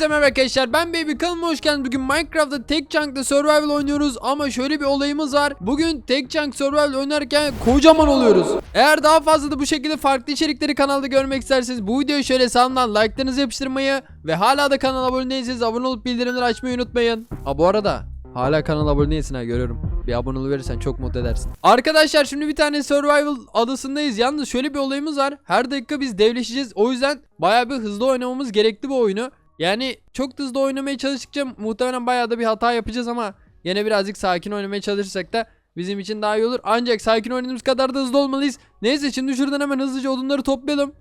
Hepinize merhaba arkadaşlar ben Baby kanalıma hoş geldiniz. Bugün Minecraft'ta tek chunk'ta survival oynuyoruz ama şöyle bir olayımız var. Bugün tek chunk survival oynarken kocaman oluyoruz. Eğer daha fazla da bu şekilde farklı içerikleri kanalda görmek isterseniz bu videoyu şöyle sağımdan like'larınızı yapıştırmayı ve hala da kanala abone değilseniz abone olup bildirimleri açmayı unutmayın. Ha bu arada hala kanala abone değilsin ha görüyorum. Bir abone verirsen çok mutlu edersin. Arkadaşlar şimdi bir tane survival adasındayız. Yalnız şöyle bir olayımız var. Her dakika biz devleşeceğiz. O yüzden bayağı bir hızlı oynamamız gerekli bu oyunu. Yani çok hızlı oynamaya çalıştıkça muhtemelen bayağı da bir hata yapacağız ama yine birazcık sakin oynamaya çalışırsak da bizim için daha iyi olur. Ancak sakin oynadığımız kadar da hızlı olmalıyız. Neyse şimdi şuradan hemen hızlıca odunları toplayalım.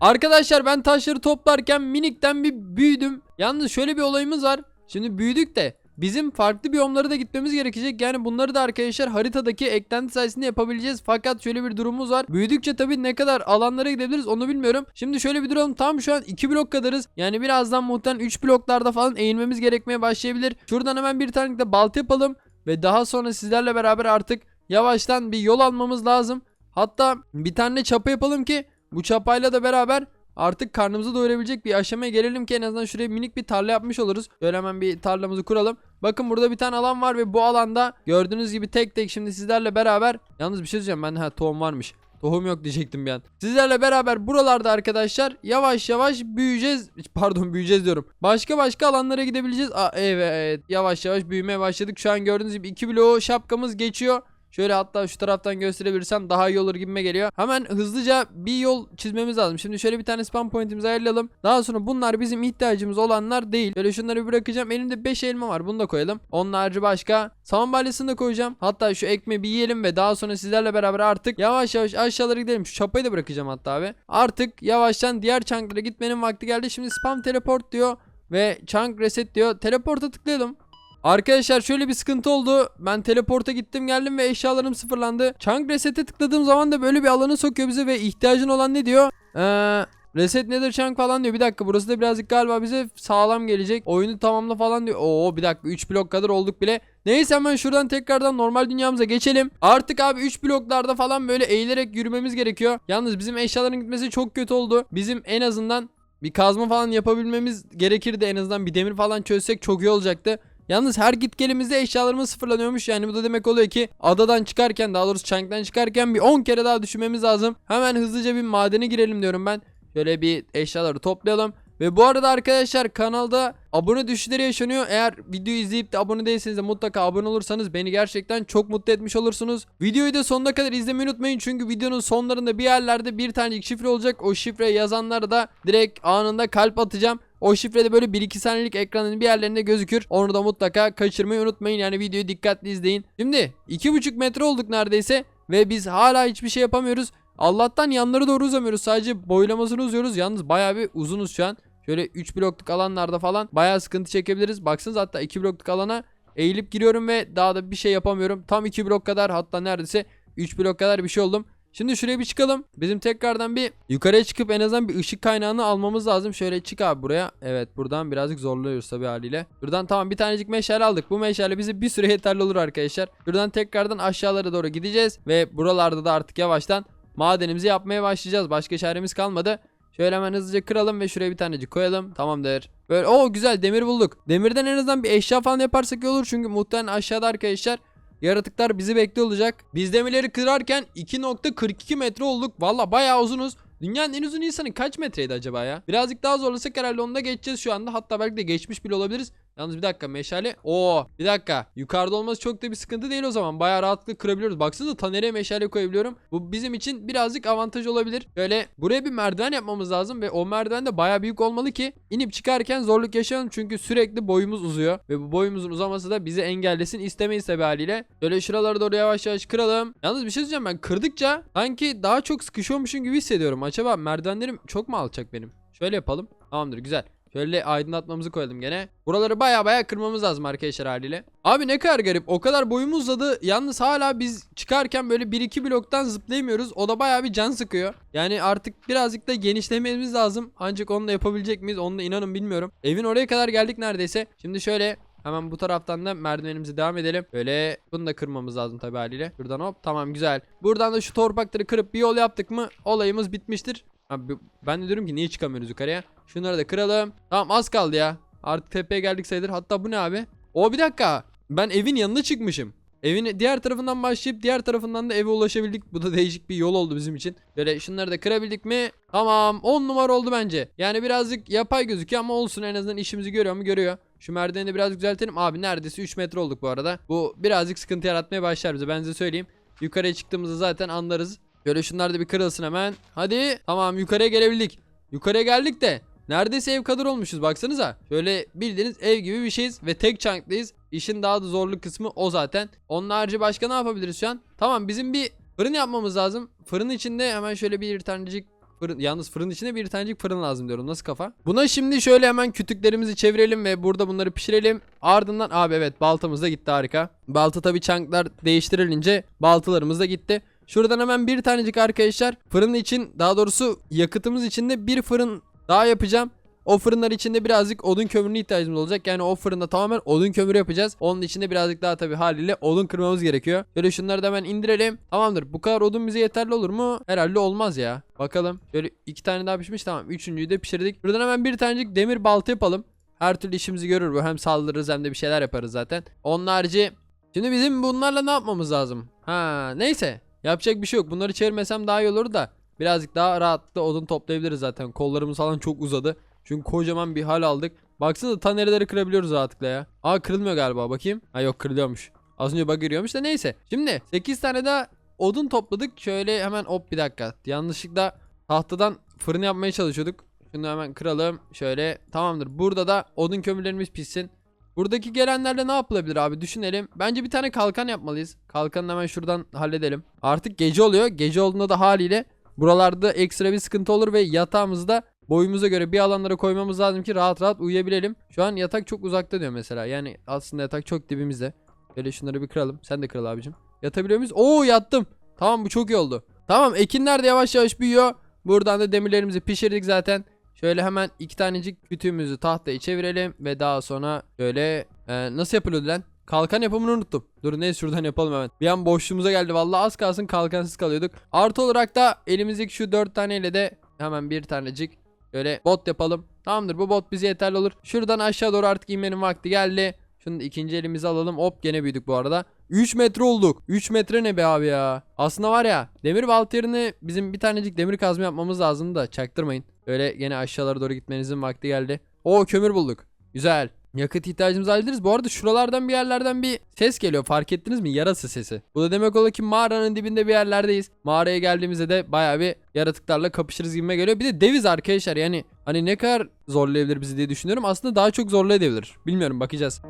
Arkadaşlar ben taşları toplarken minikten bir büyüdüm. Yalnız şöyle bir olayımız var. Şimdi büyüdük de bizim farklı biyomlara da gitmemiz gerekecek. Yani bunları da arkadaşlar haritadaki eklenti sayesinde yapabileceğiz. Fakat şöyle bir durumumuz var. Büyüdükçe tabii ne kadar alanlara gidebiliriz onu bilmiyorum. Şimdi şöyle bir duralım. Tam şu an 2 blok kadarız. Yani birazdan muhtemelen 3 bloklarda falan eğilmemiz gerekmeye başlayabilir. Şuradan hemen bir tane de balta yapalım. Ve daha sonra sizlerle beraber artık yavaştan bir yol almamız lazım. Hatta bir tane çapa yapalım ki bu çapayla da beraber artık karnımızı doyurabilecek bir aşamaya gelelim ki en azından şuraya minik bir tarla yapmış oluruz. Böyle hemen bir tarlamızı kuralım. Bakın burada bir tane alan var ve bu alanda gördüğünüz gibi tek tek şimdi sizlerle beraber yalnız bir şey söyleyeceğim ben ha tohum varmış. Tohum yok diyecektim bir an. Sizlerle beraber buralarda arkadaşlar yavaş yavaş büyüyeceğiz. Pardon büyüyeceğiz diyorum. Başka başka alanlara gidebileceğiz. Aa, evet yavaş yavaş büyümeye başladık. Şu an gördüğünüz gibi 2 bloğu şapkamız geçiyor. Şöyle hatta şu taraftan gösterebilirsem daha iyi olur gibime geliyor. Hemen hızlıca bir yol çizmemiz lazım. Şimdi şöyle bir tane spam pointimizi ayarlayalım. Daha sonra bunlar bizim ihtiyacımız olanlar değil. Böyle şunları bırakacağım. Elimde 5 elma var. Bunu da koyalım. Onun harici başka. Saman balyasını da koyacağım. Hatta şu ekmeği bir yiyelim ve daha sonra sizlerle beraber artık yavaş yavaş aşağılara gidelim. Şu çapayı da bırakacağım hatta abi. Artık yavaştan diğer chunklara gitmenin vakti geldi. Şimdi spam teleport diyor ve chunk reset diyor. Teleporta tıklayalım. Arkadaşlar şöyle bir sıkıntı oldu. Ben teleporta gittim geldim ve eşyalarım sıfırlandı. Chunk reset'e tıkladığım zaman da böyle bir alanı sokuyor bize ve ihtiyacın olan ne diyor? Eee... Reset nedir chunk falan diyor. Bir dakika burası da birazcık galiba bize sağlam gelecek. Oyunu tamamla falan diyor. Oo bir dakika 3 blok kadar olduk bile. Neyse hemen şuradan tekrardan normal dünyamıza geçelim. Artık abi 3 bloklarda falan böyle eğilerek yürümemiz gerekiyor. Yalnız bizim eşyaların gitmesi çok kötü oldu. Bizim en azından bir kazma falan yapabilmemiz gerekirdi. En azından bir demir falan çözsek çok iyi olacaktı. Yalnız her git gelimizde eşyalarımız sıfırlanıyormuş. Yani bu da demek oluyor ki adadan çıkarken daha doğrusu chunk'tan çıkarken bir 10 kere daha düşünmemiz lazım. Hemen hızlıca bir madene girelim diyorum ben. Şöyle bir eşyaları toplayalım. Ve bu arada arkadaşlar kanalda abone düşüşleri yaşanıyor. Eğer videoyu izleyip de abone değilseniz de mutlaka abone olursanız beni gerçekten çok mutlu etmiş olursunuz. Videoyu da sonuna kadar izlemeyi unutmayın. Çünkü videonun sonlarında bir yerlerde bir tanecik şifre olacak. O şifreyi yazanlara da direkt anında kalp atacağım. O şifrede böyle 1-2 saniyelik ekranın bir yerlerinde gözükür. Onu da mutlaka kaçırmayı unutmayın. Yani videoyu dikkatli izleyin. Şimdi 2,5 metre olduk neredeyse. Ve biz hala hiçbir şey yapamıyoruz. Allah'tan yanları doğru uzamıyoruz. Sadece boylamasını uzuyoruz. Yalnız bayağı bir uzunuz şu an. Şöyle 3 blokluk alanlarda falan bayağı sıkıntı çekebiliriz. Baksanız hatta 2 blokluk alana eğilip giriyorum ve daha da bir şey yapamıyorum. Tam 2 blok kadar hatta neredeyse 3 blok kadar bir şey oldum. Şimdi şuraya bir çıkalım. Bizim tekrardan bir yukarıya çıkıp en azından bir ışık kaynağını almamız lazım. Şöyle çık abi buraya. Evet buradan birazcık zorluyoruz tabii haliyle. Buradan tamam bir tanecik meşale aldık. Bu meşale bize bir süre yeterli olur arkadaşlar. Buradan tekrardan aşağılara doğru gideceğiz. Ve buralarda da artık yavaştan madenimizi yapmaya başlayacağız. Başka çaremiz kalmadı. Şöyle hemen hızlıca kıralım ve şuraya bir tanecik koyalım. Tamamdır. Böyle o güzel demir bulduk. Demirden en azından bir eşya falan yaparsak iyi olur. Çünkü muhtemelen aşağıda arkadaşlar yaratıklar bizi bekliyor olacak. Biz demirleri kırarken 2.42 metre olduk. Valla bayağı uzunuz. Dünyanın en uzun insanı kaç metreydi acaba ya? Birazcık daha zorlasak herhalde onu da geçeceğiz şu anda. Hatta belki de geçmiş bile olabiliriz. Yalnız bir dakika meşale. Oo bir dakika. Yukarıda olması çok da bir sıkıntı değil o zaman. Bayağı rahatlıkla kırabiliyoruz. Baksanıza tanere meşale koyabiliyorum. Bu bizim için birazcık avantaj olabilir. Böyle buraya bir merdiven yapmamız lazım ve o merdiven de bayağı büyük olmalı ki inip çıkarken zorluk yaşayalım. Çünkü sürekli boyumuz uzuyor ve bu boyumuzun uzaması da bizi engellesin istemeyiz tabi haliyle. Böyle şuralara doğru yavaş yavaş kıralım. Yalnız bir şey söyleyeceğim ben kırdıkça sanki daha çok sıkışıyormuşum gibi hissediyorum. Acaba merdivenlerim çok mu alçak benim? Şöyle yapalım. Tamamdır güzel. Şöyle aydınlatmamızı koyalım gene. Buraları baya baya kırmamız lazım arkadaşlar haliyle. Abi ne kadar garip. O kadar boyumuz uzadı. Yalnız hala biz çıkarken böyle 1-2 bloktan zıplayamıyoruz. O da baya bir can sıkıyor. Yani artık birazcık da genişlememiz lazım. Ancak onu da yapabilecek miyiz? Onu da inanın bilmiyorum. Evin oraya kadar geldik neredeyse. Şimdi şöyle Hemen bu taraftan da merdivenimize devam edelim. Böyle bunu da kırmamız lazım tabi haliyle. Buradan hop tamam güzel. Buradan da şu torpakları kırıp bir yol yaptık mı olayımız bitmiştir. Abi ben de diyorum ki niye çıkamıyoruz yukarıya? Şunları da kıralım. Tamam az kaldı ya. Artık tepeye geldik sayılır. Hatta bu ne abi? O bir dakika. Ben evin yanına çıkmışım. Evin diğer tarafından başlayıp diğer tarafından da eve ulaşabildik. Bu da değişik bir yol oldu bizim için. Böyle şunları da kırabildik mi? Tamam 10 numara oldu bence. Yani birazcık yapay gözüküyor ama olsun en azından işimizi görüyor mu görüyor. Şu merdiveni de biraz düzeltelim. Abi neredeyse 3 metre olduk bu arada. Bu birazcık sıkıntı yaratmaya başlar bize ben size söyleyeyim. Yukarıya çıktığımızda zaten anlarız. Şöyle şunlar da bir kırılsın hemen. Hadi tamam yukarıya gelebildik. Yukarıya geldik de Neredeyse ev kadar olmuşuz baksanıza. Şöyle bildiğiniz ev gibi bir şeyiz ve tek çanklıyız. İşin daha da zorlu kısmı o zaten. Onun harici başka ne yapabiliriz şu an? Tamam bizim bir fırın yapmamız lazım. Fırın içinde hemen şöyle bir tanecik fırın yalnız fırın içinde bir tanecik fırın lazım diyorum. Nasıl kafa? Buna şimdi şöyle hemen kütüklerimizi çevirelim ve burada bunları pişirelim. Ardından abi evet baltamız da gitti harika. Balta tabi çanklar değiştirilince baltalarımız da gitti. Şuradan hemen bir tanecik arkadaşlar fırın için daha doğrusu yakıtımız için de bir fırın daha yapacağım. O fırınlar içinde birazcık odun kömürüne ihtiyacımız olacak. Yani o fırında tamamen odun kömürü yapacağız. Onun içinde birazcık daha tabii haliyle odun kırmamız gerekiyor. Şöyle şunları da hemen indirelim. Tamamdır. Bu kadar odun bize yeterli olur mu? Herhalde olmaz ya. Bakalım. Şöyle iki tane daha pişmiş. Tamam. Üçüncüyü de pişirdik. Buradan hemen bir tanecik demir balta yapalım. Her türlü işimizi görür bu. Hem saldırırız hem de bir şeyler yaparız zaten. Onun harici Şimdi bizim bunlarla ne yapmamız lazım? Ha neyse. Yapacak bir şey yok. Bunları çevirmesem daha iyi olur da. Birazcık daha rahatlıkla odun toplayabiliriz zaten. Kollarımız falan çok uzadı. Çünkü kocaman bir hal aldık. Baksana tanereleri kırabiliyoruz rahatlıkla ya. Aa kırılmıyor galiba bakayım. Ha yok kırılıyormuş. Az önce bug giriyormuş da neyse. Şimdi 8 tane daha odun topladık. Şöyle hemen hop bir dakika. Yanlışlıkla tahtadan fırın yapmaya çalışıyorduk. Şunu hemen kıralım. Şöyle tamamdır. Burada da odun kömürlerimiz pişsin. Buradaki gelenlerle ne yapılabilir abi düşünelim. Bence bir tane kalkan yapmalıyız. Kalkanı hemen şuradan halledelim. Artık gece oluyor. Gece olduğunda da haliyle buralarda ekstra bir sıkıntı olur ve yatağımızda boyumuza göre bir alanlara koymamız lazım ki rahat rahat uyuyabilelim. Şu an yatak çok uzakta diyor mesela. Yani aslında yatak çok dibimizde. Böyle şunları bir kıralım. Sen de kral abicim. Yatabiliyor muyuz? Oo yattım. Tamam bu çok iyi oldu. Tamam ekinler de yavaş yavaş büyüyor. Buradan da demirlerimizi pişirdik zaten. Şöyle hemen iki tanecik kütüğümüzü tahtaya çevirelim ve daha sonra şöyle e, nasıl yapılıyordu lan? Kalkan yapımını unuttum. Dur neyse şuradan yapalım hemen. Bir an boşluğumuza geldi vallahi az kalsın kalkansız kalıyorduk. Artı olarak da elimizdeki şu dört taneyle de hemen bir tanecik Böyle bot yapalım. Tamamdır bu bot bize yeterli olur. Şuradan aşağı doğru artık inmenin vakti geldi. Şunu ikinci elimizi alalım. Hop gene büyüdük bu arada. 3 metre olduk. 3 metre ne be abi ya. Aslında var ya demir balta yerine bizim bir tanecik demir kazma yapmamız lazım da çaktırmayın. Böyle gene aşağılara doğru gitmenizin vakti geldi. Oo kömür bulduk. Güzel. Yakıt ihtiyacımızı hallederiz. Bu arada şuralardan bir yerlerden bir ses geliyor. Fark ettiniz mi? Yarası sesi. Bu da demek oluyor ki mağaranın dibinde bir yerlerdeyiz. Mağaraya geldiğimizde de bayağı bir yaratıklarla kapışırız gibime geliyor. Bir de deviz arkadaşlar. Yani hani ne kadar zorlayabilir bizi diye düşünüyorum. Aslında daha çok zorlayabilir. Bilmiyorum bakacağız.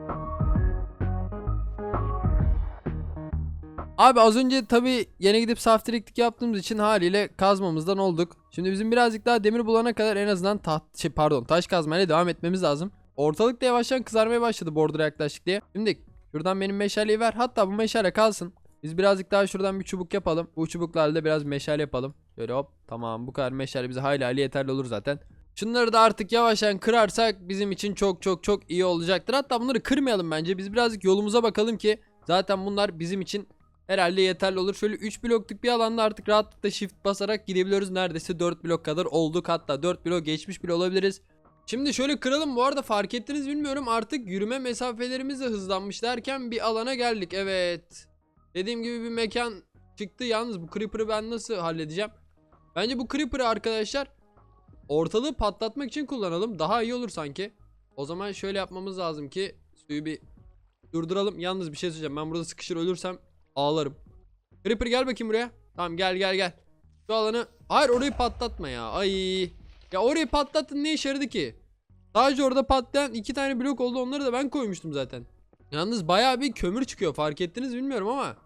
Abi az önce tabi yine gidip saftiriklik yaptığımız için haliyle kazmamızdan olduk. Şimdi bizim birazcık daha demir bulana kadar en azından taht şey pardon taş kazmayla devam etmemiz lazım. Ortalık da yavaştan kızarmaya başladı bordura yaklaştık diye. Şimdi şuradan benim meşaleyi ver. Hatta bu meşale kalsın. Biz birazcık daha şuradan bir çubuk yapalım. Bu çubuklarla da biraz meşale yapalım. Şöyle hop tamam bu kadar meşale bize hayli hayli yeterli olur zaten. Şunları da artık yavaştan kırarsak bizim için çok çok çok iyi olacaktır. Hatta bunları kırmayalım bence. Biz birazcık yolumuza bakalım ki zaten bunlar bizim için herhalde yeterli olur. Şöyle 3 blokluk bir alanda artık rahatlıkla shift basarak gidebiliyoruz. Neredeyse 4 blok kadar olduk. Hatta 4 blok geçmiş bile olabiliriz. Şimdi şöyle kıralım. Bu arada fark ettiniz bilmiyorum. Artık yürüme mesafelerimiz de hızlanmış derken bir alana geldik. Evet. Dediğim gibi bir mekan çıktı. Yalnız bu creeper'ı ben nasıl halledeceğim? Bence bu creeper'ı arkadaşlar ortalığı patlatmak için kullanalım. Daha iyi olur sanki. O zaman şöyle yapmamız lazım ki suyu bir durduralım. Yalnız bir şey söyleyeceğim. Ben burada sıkışır ölürsem ağlarım. Creeper gel bakayım buraya. Tamam gel gel gel. Şu alanı... Hayır orayı patlatma ya. Ay. Ya orayı patlattın ne işe yaradı ki? Sadece orada patlayan iki tane blok oldu onları da ben koymuştum zaten. Yalnız bayağı bir kömür çıkıyor fark ettiniz bilmiyorum ama.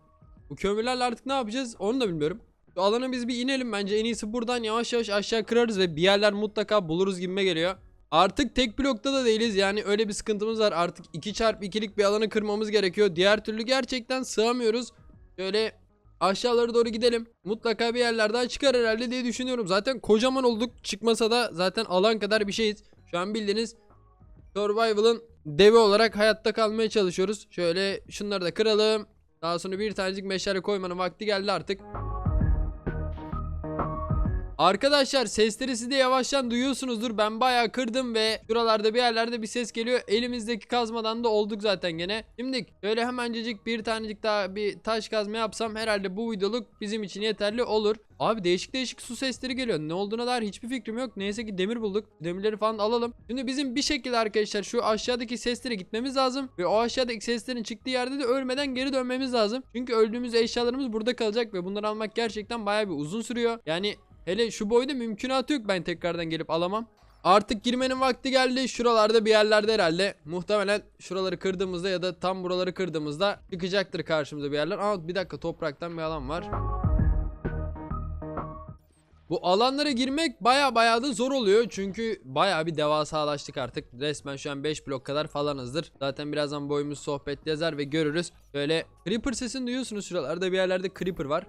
Bu kömürlerle artık ne yapacağız onu da bilmiyorum. Şu alana biz bir inelim bence en iyisi buradan yavaş yavaş aşağı kırarız ve bir yerler mutlaka buluruz gibime geliyor. Artık tek blokta da değiliz yani öyle bir sıkıntımız var artık 2x2'lik bir alanı kırmamız gerekiyor. Diğer türlü gerçekten sığamıyoruz. Şöyle aşağılara doğru gidelim. Mutlaka bir yerler daha çıkar herhalde diye düşünüyorum. Zaten kocaman olduk. Çıkmasa da zaten alan kadar bir şeyiz. Şu an bildiğiniz Survival'ın devi olarak hayatta kalmaya çalışıyoruz. Şöyle şunları da kıralım. Daha sonra bir tanecik meşale koymanın vakti geldi artık. Arkadaşlar sesleri siz de yavaştan duyuyorsunuzdur. Ben bayağı kırdım ve şuralarda bir yerlerde bir ses geliyor. Elimizdeki kazmadan da olduk zaten gene. Şimdi böyle hemencecik bir tanecik daha bir taş kazma yapsam herhalde bu videoluk bizim için yeterli olur. Abi değişik değişik su sesleri geliyor. Ne olduğuna dair hiçbir fikrim yok. Neyse ki demir bulduk. Demirleri falan alalım. Şimdi bizim bir şekilde arkadaşlar şu aşağıdaki seslere gitmemiz lazım. Ve o aşağıdaki seslerin çıktığı yerde de ölmeden geri dönmemiz lazım. Çünkü öldüğümüz eşyalarımız burada kalacak ve bunları almak gerçekten bayağı bir uzun sürüyor. Yani hele şu boyda mümkünatı yok ben tekrardan gelip alamam. Artık girmenin vakti geldi. Şuralarda bir yerlerde herhalde. Muhtemelen şuraları kırdığımızda ya da tam buraları kırdığımızda çıkacaktır karşımıza bir yerler. Ama bir dakika topraktan bir alan var. Bu alanlara girmek baya baya da zor oluyor. Çünkü baya bir devasalaştık artık. Resmen şu an 5 blok kadar falanızdır. Zaten birazdan boyumuz sohbet yazar ve görürüz. Böyle creeper sesini duyuyorsunuz şuralarda bir yerlerde creeper var.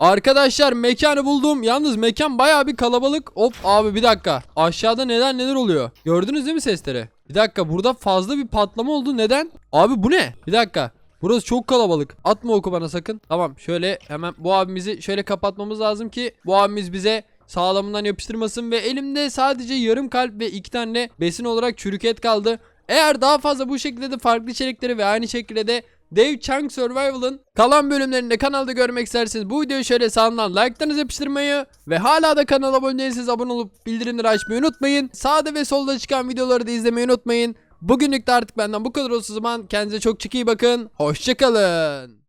Arkadaşlar mekanı buldum. Yalnız mekan baya bir kalabalık. Hop abi bir dakika. Aşağıda neler neler oluyor. Gördünüz değil mi sesleri? Bir dakika burada fazla bir patlama oldu. Neden? Abi bu ne? Bir dakika. Burası çok kalabalık. Atma oku bana sakın. Tamam şöyle hemen bu abimizi şöyle kapatmamız lazım ki bu abimiz bize sağlamından yapıştırmasın ve elimde sadece yarım kalp ve iki tane besin olarak çürük et kaldı. Eğer daha fazla bu şekilde de farklı içerikleri ve aynı şekilde de Dave Chang Survival'ın kalan bölümlerini de kanalda görmek isterseniz bu videoyu şöyle sağından like'larınızı yapıştırmayı ve hala da kanala abone değilseniz abone olup bildirimleri açmayı unutmayın. Sağda ve solda çıkan videoları da izlemeyi unutmayın. Bugünlük de artık benden bu kadar olsun zaman. Kendinize çok çok iyi bakın. Hoşçakalın.